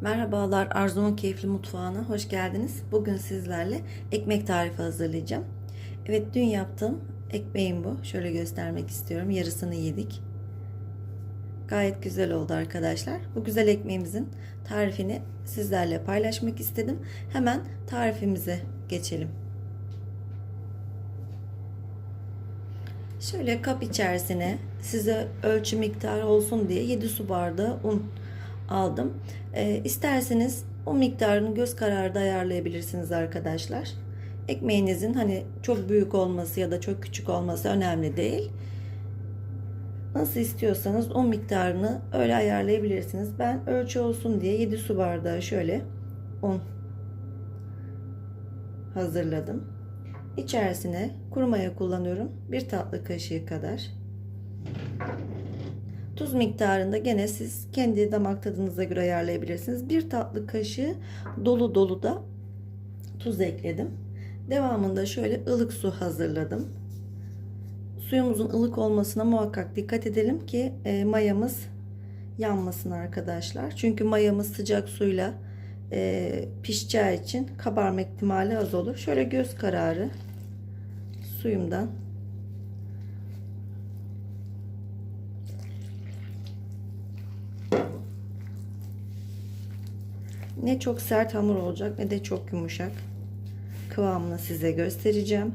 Merhabalar Arzu'nun Keyifli Mutfağı'na hoş geldiniz. Bugün sizlerle ekmek tarifi hazırlayacağım. Evet dün yaptığım ekmeğim bu. Şöyle göstermek istiyorum. Yarısını yedik. Gayet güzel oldu arkadaşlar. Bu güzel ekmeğimizin tarifini sizlerle paylaşmak istedim. Hemen tarifimize geçelim. Şöyle kap içerisine size ölçü miktarı olsun diye 7 su bardağı un aldım. E, isterseniz o miktarını göz kararı da ayarlayabilirsiniz arkadaşlar. Ekmeğinizin hani çok büyük olması ya da çok küçük olması önemli değil. Nasıl istiyorsanız o miktarını öyle ayarlayabilirsiniz. Ben ölçü olsun diye 7 su bardağı şöyle un hazırladım. İçerisine kuru maya kullanıyorum. Bir tatlı kaşığı kadar. Tuz miktarında gene siz kendi damak tadınıza göre ayarlayabilirsiniz. Bir tatlı kaşığı dolu dolu da tuz ekledim. Devamında şöyle ılık su hazırladım. Suyumuzun ılık olmasına muhakkak dikkat edelim ki e, mayamız yanmasın arkadaşlar. Çünkü mayamız sıcak suyla e, pişeceği için kabarma ihtimali az olur. Şöyle göz kararı suyumdan ne çok sert hamur olacak ne de çok yumuşak kıvamını size göstereceğim.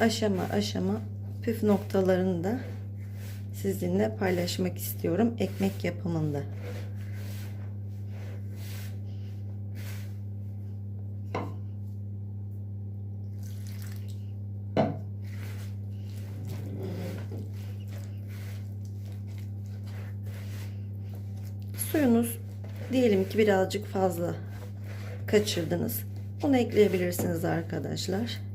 Aşama aşama püf noktalarını da sizinle paylaşmak istiyorum ekmek yapımında. Suyunuz diyelim ki birazcık fazla kaçırdınız. Onu ekleyebilirsiniz arkadaşlar.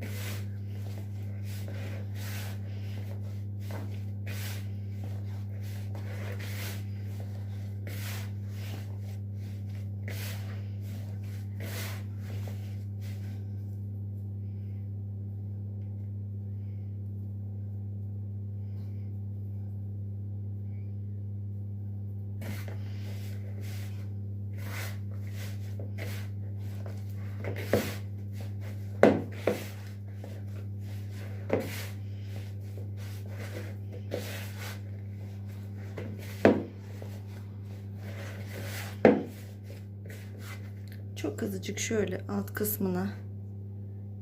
Çok azıcık şöyle alt kısmına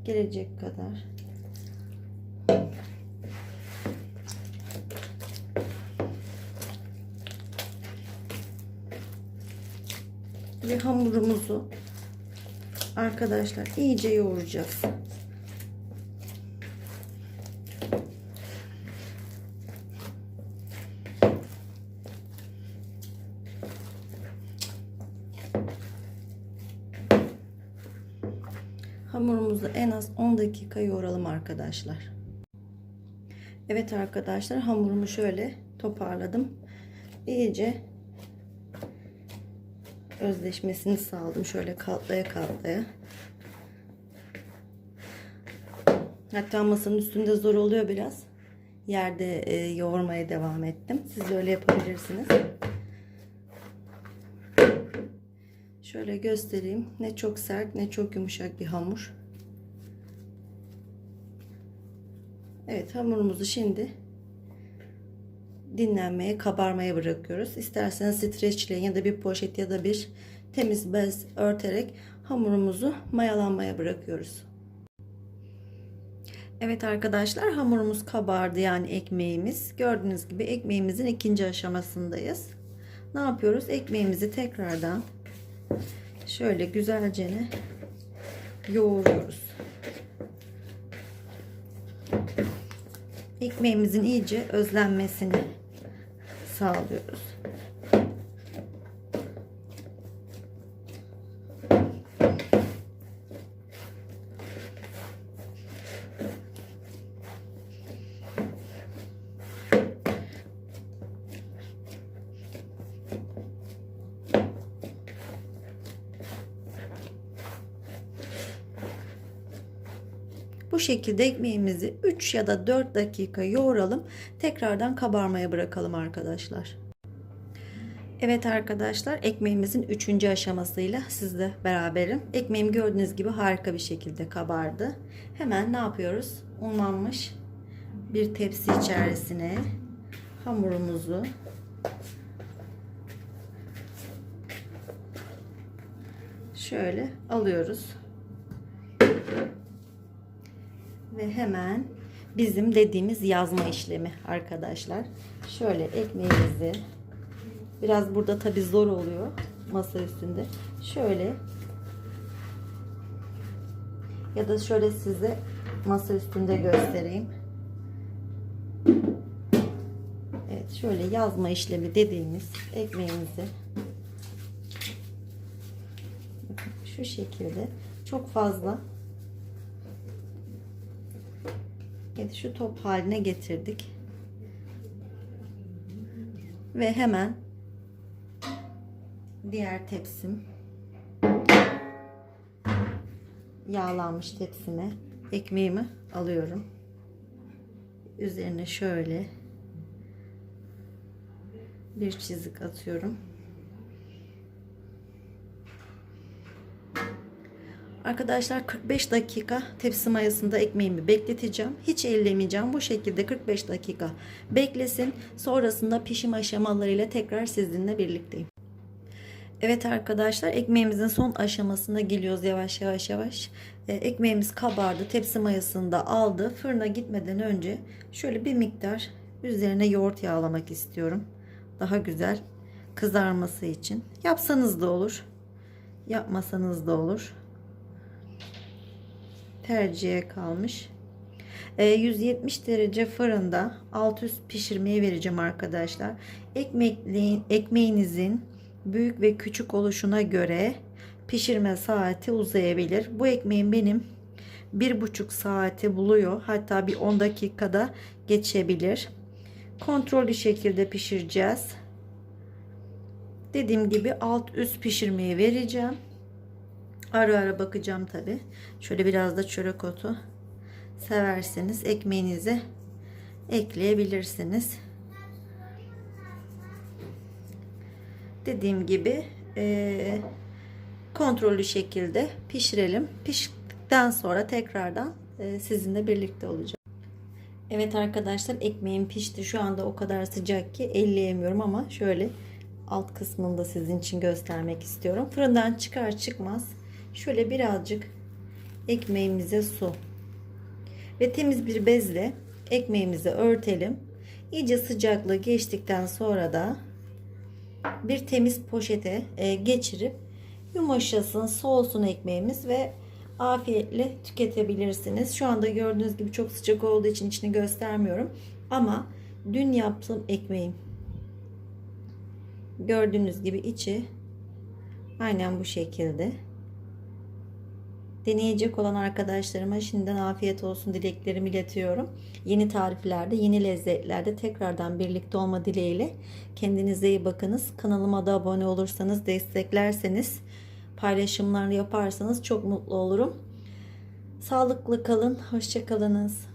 gelecek kadar. Ve hamurumuzu arkadaşlar iyice yoğuracağız. Hamurumuzu en az 10 dakika yoğuralım arkadaşlar. Evet arkadaşlar hamurumu şöyle toparladım. İyice özleşmesini sağladım. Şöyle katlaya katlaya. Hatta masanın üstünde zor oluyor biraz. Yerde e, yoğurmaya devam ettim. Siz öyle yapabilirsiniz. Şöyle göstereyim. Ne çok sert ne çok yumuşak bir hamur. Evet hamurumuzu şimdi dinlenmeye, kabarmaya bırakıyoruz. İsterseniz streçleyin ya da bir poşet ya da bir temiz bez örterek hamurumuzu mayalanmaya bırakıyoruz. Evet arkadaşlar hamurumuz kabardı yani ekmeğimiz. Gördüğünüz gibi ekmeğimizin ikinci aşamasındayız. Ne yapıyoruz? Ekmeğimizi tekrardan şöyle güzelce yoğuruyoruz. Ekmeğimizin iyice özlenmesini sağlıyoruz. Bu şekilde ekmeğimizi 3 ya da 4 dakika yoğuralım. Tekrardan kabarmaya bırakalım arkadaşlar. Evet arkadaşlar ekmeğimizin 3. aşamasıyla sizle beraberim. Ekmeğim gördüğünüz gibi harika bir şekilde kabardı. Hemen ne yapıyoruz? Unlanmış bir tepsi içerisine hamurumuzu şöyle alıyoruz. Ve hemen bizim dediğimiz yazma işlemi arkadaşlar. Şöyle ekmeğimizi biraz burada tabi zor oluyor masa üstünde. Şöyle ya da şöyle size masa üstünde göstereyim. Evet şöyle yazma işlemi dediğimiz ekmeğimizi şu şekilde çok fazla evet şu top haline getirdik. Ve hemen diğer tepsim. Yağlanmış tepsime ekmeğimi alıyorum. Üzerine şöyle bir çizik atıyorum Arkadaşlar 45 dakika tepsi mayasında ekmeğimi bekleteceğim. Hiç ellemeyeceğim. Bu şekilde 45 dakika beklesin. Sonrasında pişim aşamalarıyla tekrar sizinle birlikteyim. Evet arkadaşlar ekmeğimizin son aşamasına geliyoruz yavaş yavaş yavaş. Ee, ekmeğimiz kabardı. Tepsi mayasını da aldı. Fırına gitmeden önce şöyle bir miktar üzerine yoğurt yağlamak istiyorum. Daha güzel kızarması için. Yapsanız da olur. Yapmasanız da olur tercihe kalmış. E, 170 derece fırında alt üst pişirmeye vereceğim arkadaşlar. Ekmekliğin, ekmeğinizin büyük ve küçük oluşuna göre pişirme saati uzayabilir. Bu ekmeğim benim bir buçuk saati buluyor. Hatta bir 10 dakikada geçebilir. Kontrollü şekilde pişireceğiz. Dediğim gibi alt üst pişirmeye vereceğim. Ara ara bakacağım tabi. Şöyle biraz da çörek otu severseniz ekmeğinize ekleyebilirsiniz. Dediğim gibi e, kontrollü şekilde pişirelim. Piştikten sonra tekrardan e, sizinle birlikte olacağım. Evet arkadaşlar ekmeğim pişti. Şu anda o kadar sıcak ki elleyemiyorum ama şöyle alt kısmını da sizin için göstermek istiyorum. Fırından çıkar çıkmaz şöyle birazcık ekmeğimize su ve temiz bir bezle ekmeğimizi örtelim. İyice sıcaklığı geçtikten sonra da bir temiz poşete e, geçirip yumuşasın, soğusun ekmeğimiz ve afiyetle tüketebilirsiniz. Şu anda gördüğünüz gibi çok sıcak olduğu için içini göstermiyorum. Ama dün yaptığım ekmeğim gördüğünüz gibi içi aynen bu şekilde. Deneyecek olan arkadaşlarıma şimdiden afiyet olsun dileklerimi iletiyorum. Yeni tariflerde, yeni lezzetlerde tekrardan birlikte olma dileğiyle. Kendinize iyi bakınız. Kanalıma da abone olursanız, desteklerseniz, paylaşımlar yaparsanız çok mutlu olurum. Sağlıklı kalın, hoşçakalınız.